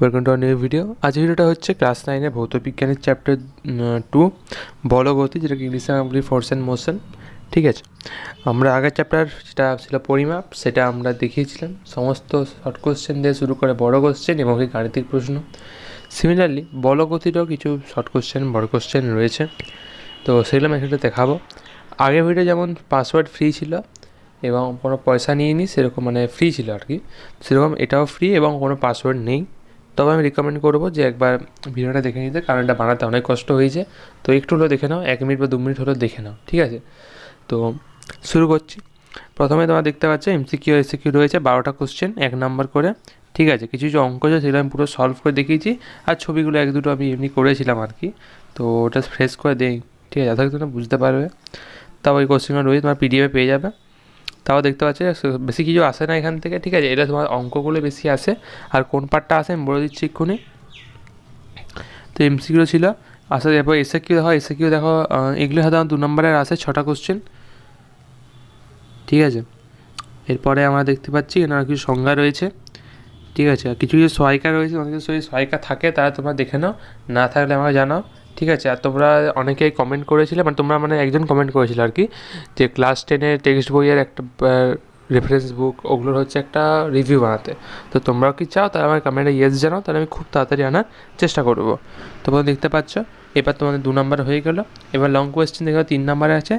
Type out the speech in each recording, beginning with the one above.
Welcome to new video আজ ভিডিওটা হচ্ছে ক্লাস নাইনের ভৌত বিজ্ঞানের চ্যাপ্টার টু বলগতি যেটাকে ইংলিশে বলি ফোর্স অ্যান্ড মোশন ঠিক আছে? আমরা আগের চ্যাপ্টার যেটা ছিল পরিমাপ, সেটা আমরা দেখিয়েছিলাম। সমস্ত শর্ট কোশ্চেন দিয়ে শুরু করে বড় কোশ্চেন এবং গাণিতিক প্রশ্ন। সিমিলারলি বলগতিরও কিছু শর্ট কোশ্চেন বড় কোশ্চেন রয়েছে। তো সেগুলো আমি এখানে দেখাবো। আগের ভিডিও যেমন পাসওয়ার্ড ফ্রি ছিল এবং কোনো পয়সা নিইনি, সেরকম মানে ফ্রি ছিল আর কি। সেরকম এটাও ফ্রি এবং কোনো পাসওয়ার্ড নেই। তবে আমি রিকমেন্ড করব যে একবার ভিডিওটা দেখে নিতে, কারণ এটা বানাতে অনেক কষ্ট হয়েছে। তো একটু হলেও দেখে নাও, এক মিনিট বা দু মিনিট হলেও দেখে নাও, ঠিক আছে? তো শুরু করছি। প্রথমে তোমরা দেখতে পাচ্ছ এমসিকিউ এসিকিউ রয়েছে, বারোটা কোশ্চেন এক নাম্বার করে, ঠিক আছে? কিছু কিছু অঙ্ক আছে, সেগুলো আমি পুরো সলভ করে দেখিয়েছি, আর ছবিগুলো এক দুটো আমি এমনি করেছিলাম আর কি। তো ওটা ফ্রেশ করে দেই, ঠিক আছে? তোমরা বুঝতে পারবে। তাও ওই কোশ্চেনগুলো রয়েছে, তোমার পিডিএফে পেয়ে যাবে। তাও দেখতে পাচ্ছি বেশি কিছু আসে না এখান থেকে, ঠিক আছে? এটা তোমার অঙ্কগুলো বেশি আসে। আর কোন পার্টটা আসে আমি বলে দিচ্ছি এক্ষুনি। তো এমসিকিউ ছিল। আসে এরপর এসে কিউ দেখো। এসে কিউ দেখো এগুলো সাধারণত দু নম্বরের আসে, ছটা কোশ্চেন ঠিক আছে? এরপরে আমরা দেখতে পাচ্ছি এখানে কিছু সংজ্ঞা রয়েছে। ঠিক আছে? কিছু কিছু সহায়িকা রয়েছে। অনেক কিছু সহায়িকা থাকে তারা তোমরা দেখে নাও। না থাকলে আমাকে জানাও। ঠিক আছে, আর তোমরা অনেকেই কমেন্ট করেছিলে মানে তোমরা মানে একজন কমেন্ট করেছিলে আর কি, যে ক্লাস টেনের টেক্সট বইয়ের একটা রেফারেন্স বুক ওগুলোর হচ্ছে একটা রিভিউ বানাতে। তো তোমরাও কি চাও? তাহলে আমার কমেন্টে ইয়েস জানাও, তাহলে আমি খুব তাড়াতাড়ি আনার চেষ্টা করব। তোমরা দেখতে পাচ্ছ, এবার তোমাদের দু নম্বর হয়ে গেল। এবার লং কোয়েশ্চেন দেখো, তিন নাম্বারে আছে।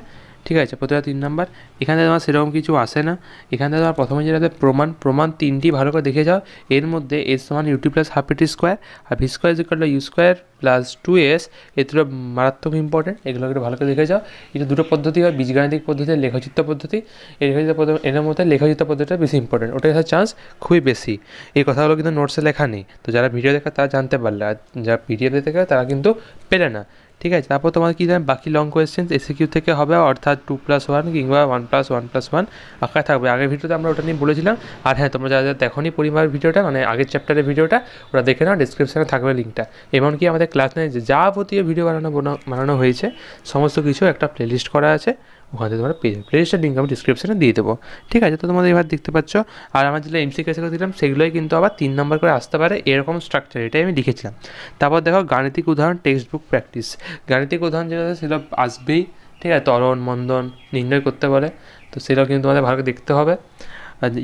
ঠিক আছে, প্রতিটা তিন নাম্বার। এখানে তোমার সেরকম কিছু আসে না। এখানে তোমার প্রথমে যেটা আছে, প্রমাণ। প্রমাণ তিনটি ভালো করে দেখে যাও। এর মধ্যে এস সমান UT plus half AT square R V square equal U square plus two S এগুলো মারাত্মক ইম্পর্টেন্ট এগুলো একটু ভালো করে দেখে যাও। এটা দুটো পদ্ধতি হয়, বীজগাণিতিক পদ্ধতি লেখচিত্র পদ্ধতি। এই পদ্ধতি এর মধ্যে লেখচিত্র পদ্ধতিটা বেশি ইম্পর্টেন্ট ওটা আসার চান্স খুবই বেশি। এই কথাগুলো কিন্তু নোটসে লেখা নেই। তো যারা ভিডিও দেখে তারা জানতে পারলে, আর যারা পিডিএফ দেখে তারা কিন্তু পেলে না। ঠিক আছে, তারপর তোমার কী জানেন বাকি লং কোয়েশ্চেন এসিকিউ থেকে হবে, অর্থাৎ টু প্লাস ওয়ান কিংবা one plus one plus one আঁকা থাকবে। আগের ভিডিওতে আমরা ওটা নিয়ে বলেছিলাম, আর হ্যাঁ তোমরা যারা যারা দেখোনি পরিমাণের ভিডিওটা মানে আগের চ্যাপ্টারের ভিডিওটা ওরা দেখে নাও ডিসক্রিপশানে থাকবে লিঙ্কটা এমনকি আমাদের ক্লাস নেই যাবতীয় ভিডিও বানানো বানা- বানানো হয়েছে, সমস্ত কিছু একটা প্লেলিস্ট করা আছে। ওখান থেকে তোমরা পেয়ে প্লেলিস্টের লিঙ্ক আমি ডিসক্রিপশানে দিয়ে দেবো। ঠিক আছে, তো তোমাদের এবার দেখতে পাচ্ছ, আর আমার যেগুলো এমসি কেসে দিলাম সেগুলোই কিন্তু আবার তিন নম্বর করে আসতে পারে, এরকম স্ট্রাকচার এটাই আমি লিখেছিলাম। তারপর দেখো গাণিতিক উদাহরণ টেক্সট বুক প্র্যাকটিস গাণিতিক উদাহরণ যেটা সেগুলো আসবেই, ঠিক আছে? ত্বরণ, মন্দন নির্ণয় করতে বলে তো সেটাও কিন্তু তোমাদের ভালো দেখতে হবে।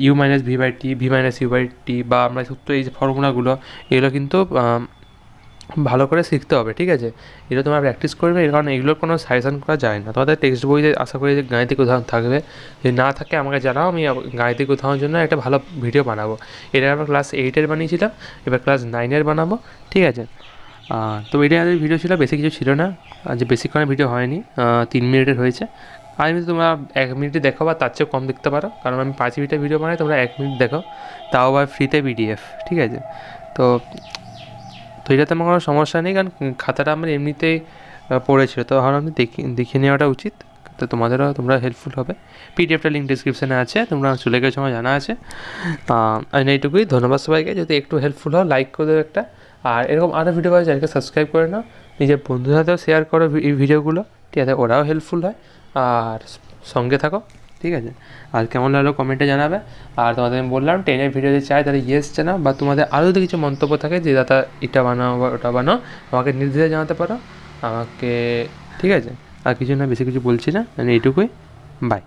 U minus V by T V minus U by T বা আমরা সূত্র এই যে ফর্মুলাগুলো এগুলো কিন্তু ভালো করে শিখতে হবে, ঠিক আছে? এটা তোমরা প্র্যাকটিস করবে, এর কারণ এগুলোর কোনো সাজেশন করা যায় না। তোমাদের টেক্সট বইতে আশা করি যে গাণিতিক উদাহরণ থাকবে। যদি না থাকে, আমাকে জানাও, আমি গাণিতিক উদাহরণের জন্য একটা ভালো ভিডিও বানাবো। এটা আমরা ক্লাস এইটের বানিয়েছিলাম, এবার ক্লাস নাইনের বানাবো, ঠিক আছে? তো এটাই আমাদের ভিডিও ছিল, বেশি কিছু ছিল না। যে বেশিক্ষণের ভিডিও হয়নি তিন মিনিটের হয়েছে। আর এমনি তোমরা এক মিনিটে দেখো বা তার চেয়েও কম দেখতে পারো, কারণ আমি পাঁচ মিনিটের ভিডিও বানাই, তোমরা এক মিনিট দেখো তাও আবার ফ্রিতে পিডিএফ ঠিক আছে? তো তো এটাতে আমার কোনো সমস্যা নেই, কারণ খাতাটা আমার এমনিতেই পড়েছিল। তো ভাবলাম আমি দেখি, দেখে নেওয়াটা উচিত। তো তোমাদেরও তোমরা হেল্পফুল হবে। পিডিএফটা লিঙ্ক ডিসক্রিপশানে আছে, তোমরা চলে গেছো আমার জানা আছে। আর এইটুকুই। ধন্যবাদ সবাইকে। যদি একটু হেল্পফুল হয় লাইক করে দেবে একটা। আর এরকম আরও ভিডিও পাওয়া চ্যানেলকে সাবস্ক্রাইব করে নাও। নিজের বন্ধুদের সাথেও শেয়ার করো এই ভিডিওগুলো ঠিক আছে ওরাও হেল্পফুল হয়। আর সঙ্গে থাকো। ঠিক আছে? আর কেমন লাগল কমেন্টে জানাবে। আর তোমাদের আমি বললাম টেনের ভিডিও যদি চাই তাহলে ইয়েস জানাও বা তোমাদের আরও যদি কিছু মন্তব্য থাকে যে, দাদা, এটা বানাও বা ওটা বানাও, আমাকে নির্দেশে জানাতে পারো। আমাকে, ঠিক আছে? আর কিছু না, বেশি কিছু বলছি না। মানে এইটুকুই। বাই